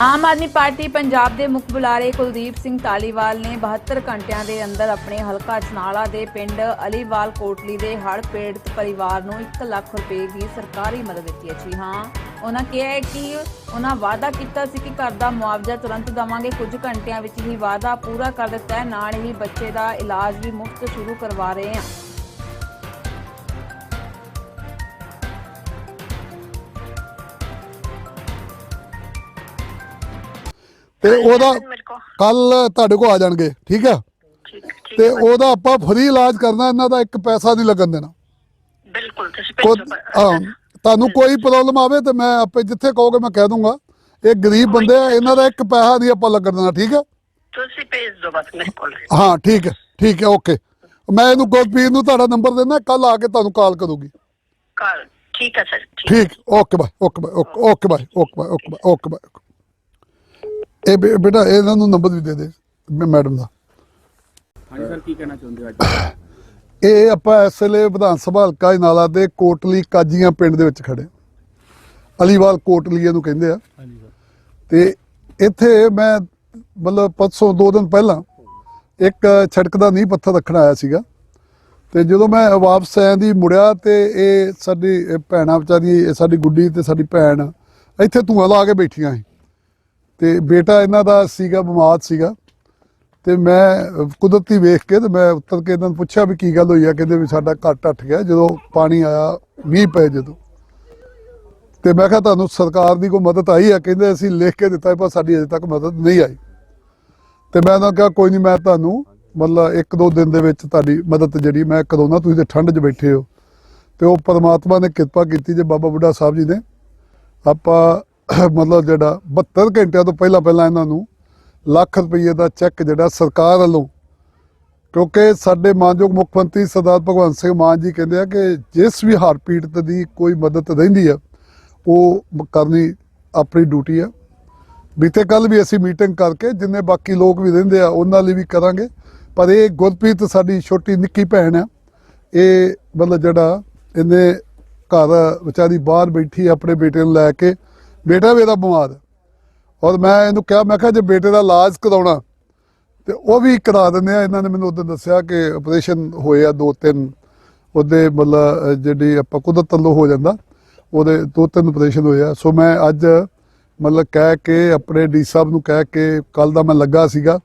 Aam Aadmi party Punjab ਦੇ ਮੁੱਖ ਬੁਲਾਰੇ ਕੁਲਦੀਪ ਸਿੰਘ ਧਾਲੀਵਾਲ ਨੇ 72 ਘੰਟਿਆਂ ਦੇ ਅੰਦਰ ਆਪਣੇ ਹਲਕਾ ਚਨਾਲਾ ਦੇ ਪਿੰਡ ਅਲੀਵਾਲ ਕੋਟਲੀ ਦੇ ਹੜ੍ਹ ਪੀੜਤ ਪਰਿਵਾਰ ਨੂੰ 1 ਲੱਖ ਰੁਪਏ ਦੀ ਸਰਕਾਰੀ ਮਦਦ ਦਿੱਤੀ ਹੈ। ਜੀ ਹਾਂ, ਉਹਨਾਂ ਕਿਹਾ ਹੈ ਕਿ ਉਹਨਾਂ ਵਾਅਦਾ ਕੀਤਾ ਸੀ ਕਿ ਘਰ ਦਾ ਮੁਆਵਜ਼ਾ ਤੁਰੰਤ ਦੇਵਾਂਗੇ। ਕੁਝ ਘੰਟਿਆਂ ਵਿੱਚ ਹੀ ਵਾਅਦਾ ਪੂਰਾ ਕਰ ਦਿੱਤਾ ਹੈ। ਨਾਲ ਹੀ ਬੱਚੇ ਦਾ ਇਲਾਜ ਵੀ ਮੁਫਤ ਸ਼ੁਰੂ ਕਰਵਾ ਰਹੇ ਹਾਂ। ਤੇ ਉਹਦਾ ਕੋ ਕੱਲ। ਤੁਹਾਡੇ ਕੋਲ ਆ ਜਾਣਗੇ ਠੀਕ ਆ ਠੀਕ ਤੇ ਉਹਦਾ ਆਪਾਂ ਫਰੀ ਇਲਾਜ ਕਰਨਾ ਇਹਨਾਂ ਦਾ ਇੱਕ ਪੈਸਾ ਨਹੀਂ ਲੱਗਣ ਦੇਣਾ। ਬਿਲਕੁਲ ਤੁਸੀਂ ਕੋ- ਹਾਂ ਤੁਹਾਨੂੰ ਕੋਈ ਪ੍ਰੋਬਲਮ ਆਵੇ ਤੇ ਮੈਂ ਆਪੇ ਜਿੱਥੇ ਕਹੋਗੇ ਮੈਂ ਕਹਿ ਦੂੰਗਾ। ਇਹ ਗਰੀਬ ਬੰਦੇ ਆ ਇਹਨਾਂ ਦਾ ਇੱਕ ਪੈਸਾ ਨਹੀਂ ਆਪਾਂ ਲੱਗਣ ਦੇਣਾ ਠੀਕ ਆ ਤੁਸੀਂ ਭੇਜ ਦਿਓ ਬਸ ਮੇਰੇ ਕੋਲ। ਹਾਂ ਠੀਕ ਹੈ ਠੀਕ ਹੈ ਓਕੇ ਮੈਂ ਇਹਨੂੰ ਗੁਰਪ੍ਰੀਤ ਨੂੰ ਤੁਹਾਡਾ ਨੰਬਰ ਦੇਣਾ ਕੱਲ ਆ ਕੇ ਤੁਹਾਨੂੰ ਕਾਲ ਕਰੂਗੀ। ਕਾਲ ਠੀਕ ਹੈ ਸਰ ਠੀਕ okay bye okay bye okay okay bye okay bye okay bye okay bye ਇਹ ਬੇ- ਬੇਟਾ ਇਹਨਾਂ ਨੂੰ ਨੰਬਰ ਵੀ ਦੇ ਦੇ ਮ- ਮੈਡਮ ਦਾ। ਹਾਂਜੀ ਸਰ ਕੀ ਕਹਿਣਾ ਚਾਹੁੰਦੇ ਹੋ ਅੱਜ? ਇਹ ਆਪਾਂ ਇਸ ਵੇਲੇ ਵਿਧਾਨ ਸਭਾ ਹਲਕਾ ਨਾਲਾ ਦੇ ਕੋਟਲੀ ਕਾਜੀਆਂ ਪਿੰਡ ਦੇ ਵਿੱਚ ਖੜੇ ਅਲੀਵਾਲ ਕੋਟਲੀ ਇਹਨੂੰ ਕਹਿੰਦੇ ਆ। ਤੇ ਇੱਥੇ ਮੈਂ ਮਤਲਬ ਪਰਸੋਂ ਦੋ ਦਿਨ ਪਹਿਲਾਂ ਇੱਕ ਛੜਕ ਦਾ ਨੀਂਹ ਪੱਥਰ ਰੱਖਣ ਆਇਆ ਸੀਗਾ। ਤੇ ਜਦੋਂ ਮੈਂ ਵਾਪਸ ਆਇਆ ਦੀ ਮੁੜਿਆ ਤੇ ਇਹ ਸਾਡੀ ਇਹ ਭੈਣਾਂ ਵਿਚਾਰੀ ਇਹ ਸਾਡੀ ਗੁੱਡੀ ਤੇ ਸਾਡੀ ਭੈਣ ਇੱਥੇ ਧੂਆਂ ਲਾ ਕੇ ਬੈਠੀਆਂ ਸੀ। ਤੇ ਬੇਟਾ ਇਹਨਾਂ ਦਾ ਸੀਗਾ, ਬਿਮਾਰ ਸੀਗਾ। ਤੇ ਮੈਂ ਕੁਦਰਤੀ ਵੇਖ ਕੇ ਤੇ ਮੈਂ ਉੱਤਰ ਕੇ ਇਹਨਾਂ ਨੂੰ ਪੁੱਛਿਆ ਵੀ ਕੀ ਗੱਲ ਹੋਈ ਆ, ਕਹਿੰਦੇ ਵੀ ਸਾਡਾ ਘਰ ਟੱਟ ਗਿਆ, ਜਦੋਂ ਪਾਣੀ ਆਇਆ ਮੀਂਹ ਪਏ ਜਦੋਂ। ਤੇ ਮੈਂ ਕਿਹਾ ਤੁਹਾਨੂੰ ਸਰਕਾਰ ਦੀ ਕੋਈ ਮਦਦ ਆਈ ਆ? ਕਹਿੰਦੇ ਅਸੀਂ ਲਿਖ ਕੇ ਦਿੱਤਾ ਪਰ ਸਾਡੀ ਅਜੇ ਤੱਕ ਮਦਦ ਨਹੀਂ ਆਈ। ਤੇ ਮੈਂ ਉਹਨਾਂ ਕਿਹਾ, ਕੋਈ ਨਹੀਂ ਮੈਂ ਤੁਹਾਨੂੰ ਮਤਲਬ ਇੱਕ ਦੋ ਦਿਨ ਦੇ ਵਿੱਚ ਤੁਹਾਡੀ ਮਦਦ ਜਿਹੜੀ, ਮੈਂ ਕਦੋਂ ਨਾ ਤੁਸੀਂ ਤੇ ਠੰਡ 'ਚ ਬੈਠੇ ਹੋ। ਤੇ ਉਹ ਪਰਮਾਤਮਾ ਨੇ ਕਿਰਪਾ ਕੀਤੀ, ਜੇ ਬਾਬਾ ਬੁੱਢਾ ਸਾਹਿਬ ਜੀ ਨੇ। ਆਪਾਂ ਮਤਲਬ ਜਿਹੜਾ 72 ਘੰਟਿਆਂ ਤੋਂ ਪਹਿਲਾਂ ਪਹਿਲਾਂ ਇਹਨਾਂ ਨੂੰ ਲੱਖ ਰੁਪਏ ਦਾ ਚੈੱਕ ਜਿਹੜਾ ਸਰਕਾਰ ਵੱਲੋਂ, ਕਿਉਂਕਿ ਸਾਡੇ ਮਾਨਯੋਗ ਮੁੱਖ ਮੰਤਰੀ ਸਰਦਾਰ ਭਗਵੰਤ ਸਿੰਘ ਮਾਨ ਜੀ ਕਹਿੰਦੇ ਆ ਕਿ ਜਿਸ ਵੀ ਹਾਰ ਪੀੜਤ ਦੀ ਕੋਈ ਮਦਦ ਰਹਿੰਦੀ ਆ, ਉਹ ਕਰਨੀ ਆਪਣੀ ਡਿਊਟੀ ਆ। ਬੀਤੇ ਕੱਲ ਵੀ ਅਸੀਂ ਮੀਟਿੰਗ ਕਰਕੇ ਜਿੰਨੇ ਬਾਕੀ ਲੋਕ ਵੀ ਰਹਿੰਦੇ ਆ, ਉਹਨਾਂ ਲਈ ਵੀ ਕਰਾਂਗੇ। ਪਰ ਇਹ ਗੁਰਪ੍ਰੀਤ ਸਾਡੀ ਛੋਟੀ ਨਿੱਕੀ ਭੈਣ ਆ, ਇਹ ਮਤਲਬ ਜਿਹੜਾ ਇਹਨੇ ਘਰ ਵਿਚਾਰੀ ਬਾਹਰ ਬੈਠੀ ਆਪਣੇ ਬੇਟੇ ਨੂੰ ਲੈ ਕੇ ਬੇਟਾ ਵੀ ਇਹਦਾ ਬਿਮਾਰ। ਹੈ ਔਰ ਮੈਂ ਇਹਨੂੰ ਕਿਹਾ, ਮੈਂ ਕਿਹਾ ਜੇ ਬੇਟੇ ਦਾ ਇਲਾਜ ਕਰਾਉਣਾ, ਤੇ ਉਹ ਵੀ ਕਰਾ ਦਿੰਦੇ ਆ। ਇਹਨਾਂ ਨੇ ਮੈਨੂੰ ਉਦੋਂ ਦੱਸਿਆ ਕਿ ਆਪਰੇਸ਼ਨ ਹੋਏ ਆ ਦੋ ਤਿੰਨ। ਉਹਦੇ ਮਤਲਬ ਜਿਹੜੀ ਆਪਾਂ ਕੁਦਰਤ ਵੱਲੋਂ ਹੋ ਜਾਂਦਾ, ਉਹਦੇ ਦੋ ਤਿੰਨ ਆਪਰੇਸ਼ਨ ਹੋਏ ਆ। ਸੋ ਮੈਂ ਅੱਜ ਮਤਲਬ ਕਹਿ ਕੇ, ਆਪਣੇ ਡੀ ਸਾਹਿਬ ਨੂੰ ਕਹਿ ਕੇ ਕੱਲ ਦਾ ਮੈਂ ਲੱਗਾ ਸੀਗਾ।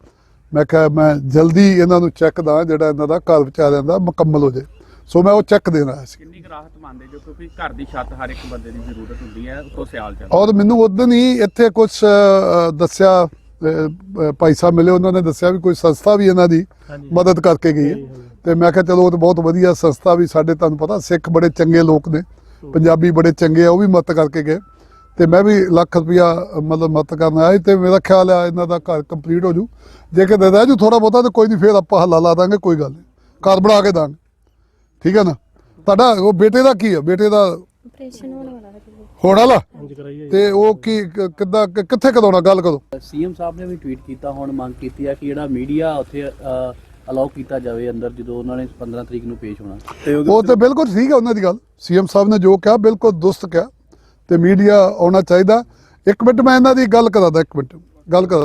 ਮੈਂ ਕਿਹਾ, ਮੈਂ ਜਲਦੀ ਇਹਨਾਂ ਨੂੰ ਚੈੱਕ ਦਾਂ, ਜਿਹੜਾ ਇਹਨਾਂ ਦਾ ਘਰ ਵਿਚਾਰਿਆਂ ਦਾ ਮੁਕੰਮਲ ਹੋ ਜਾਏ। ਸੋ ਮੈਂ ਉਹ ਚੈੱਕ ਦੇਣ ਆਇਆ ਸੀ। ਕਿੰਨੀ ਕੁ ਰਾਹਤ ਮੰਨਦੇ ਜੋ ਕਿਉਂਕਿ ਘਰ ਦੀ ਛੱਤ ਹਰ ਇੱਕ ਬੰਦੇ ਦੀ ਜ਼ਰੂਰਤ ਹੁੰਦੀ ਹੈ ਉਤੋਂ ਸਿਆਲ ਚੱਲ ਔਰ ਮੈਨੂੰ ਉਦੋਂ ਹੀ ਇੱਥੇ ਕੁਝ ਦੱਸਿਆ ਭਾਈ ਸਾਹਿਬ ਮਿਲੇ ਉਹਨਾਂ ਨੇ ਦੱਸਿਆ ਵੀ ਕੋਈ ਸੰਸਥਾ ਵੀ ਇਹਨਾਂ ਦੀ ਮਦਦ ਕਰਕੇ ਗਈ ਹੈ। ਤੇ ਮੈਂ ਕਿਹਾ ਚਲੋ ਉਹ ਤਾਂ ਬਹੁਤ ਵਧੀਆ ਸੰਸਥਾ ਵੀ ਸਾਡੇ ਤੁਹਾਨੂੰ ਪਤਾ ਸਿੱਖ ਬੜੇ ਚੰਗੇ ਲੋਕ ਨੇ ਪੰਜਾਬੀ ਬੜੇ ਚੰਗੇ ਆ ਉਹ ਵੀ ਮਦਦ ਕਰਕੇ ਗਏ। ਤੇ ਮੈਂ ਵੀ ਲੱਖ ਰੁਪਇਆ ਅਹ, ਮਤਲਬ ਮਦਦ ਕਰਨ ਆਇਆ ਸੀ ਤੇ ਮੇਰਾ ਖਿਆਲ ਆ ਇਹਨਾਂ ਦਾ ਘਰ ਕੰਪਲੀਟ ਹੋ ਜੂ। ਜੇ ਕਿਤੇ ਰਹਿ ਜੂ ਥੋੜਾ ਬਹੁਤਾ ਤੇ ਕੋਈ ਨਹੀਂ ਫੇਰ ਆਪਾਂ ਹੱਲਾ ਲਾ ਦਾਂਗੇ ਕੋਈ ਗੱਲ ਨਹੀਂ। ਘਰ ਬਣਾ ਕੇ ਦਾਂਗੇ। ਠੀਕ ਹੈ ਨਾ? ਤੁਹਾਡਾ ਉਹ ਬੇਟੇ ਦਾ ਕੀ ਹੈ ਬੇਟੇ ਦਾ ਆਪਰੇਸ਼ਨ ਹੋਣ ਵਾਲਾ ਹੈ। ਹੋਣ ਵਾਲਾ? ਤੇ ਉਹ ਕੀ ਕ- ਕਿੱਦਾਂ ਕਿ- ਕਿੱਥੇ ਕਰਾਉਣਾ ਗੱਲ ਕਰੋ। ਸੀਐਮ ਸਾਹਿਬ ਨੇ ਵੀ ਟਵੀਟ ਕੀਤਾ ਹੁਣ ਮੰਗ ਕੀਤੀ ਆ ਕਿ ਜਿਹੜਾ ਮੀਡੀਆ ਉੱਥੇ ਅਲਾਉ ਕੀਤਾ ਜਾਵੇ ਅੰਦਰ ਜਦੋਂ ਉਹਨਾਂ ਨੇ 15 ਤਰੀਕ ਨੂੰ ਪੇਸ਼ ਹੋਣਾ। ਉਹ ਤੇ ਬਿਲਕੁਲ ਠੀਕ ਹੈ ਉਹਨਾਂ ਦੀ ਗੱਲ। ਸੀਐਮ ਸਾਹਿਬ ਨੇ ਜੋ ਕਿਹਾ ਬਿਲਕੁਲ ਦੁਸਤ ਕਿਹਾ। ਤੇ ਮੀਡੀਆ ਆਉਣਾ ਚਾਹੀਦਾ। ਇੱਕ ਮਿੰਟ ਮੈਂ ਇਹਨਾਂ ਦੀ ਗੱਲ ਕਰਾਦਾ ਇੱਕ ਮਿੰਟ। ਗੱਲ ਕਰਾ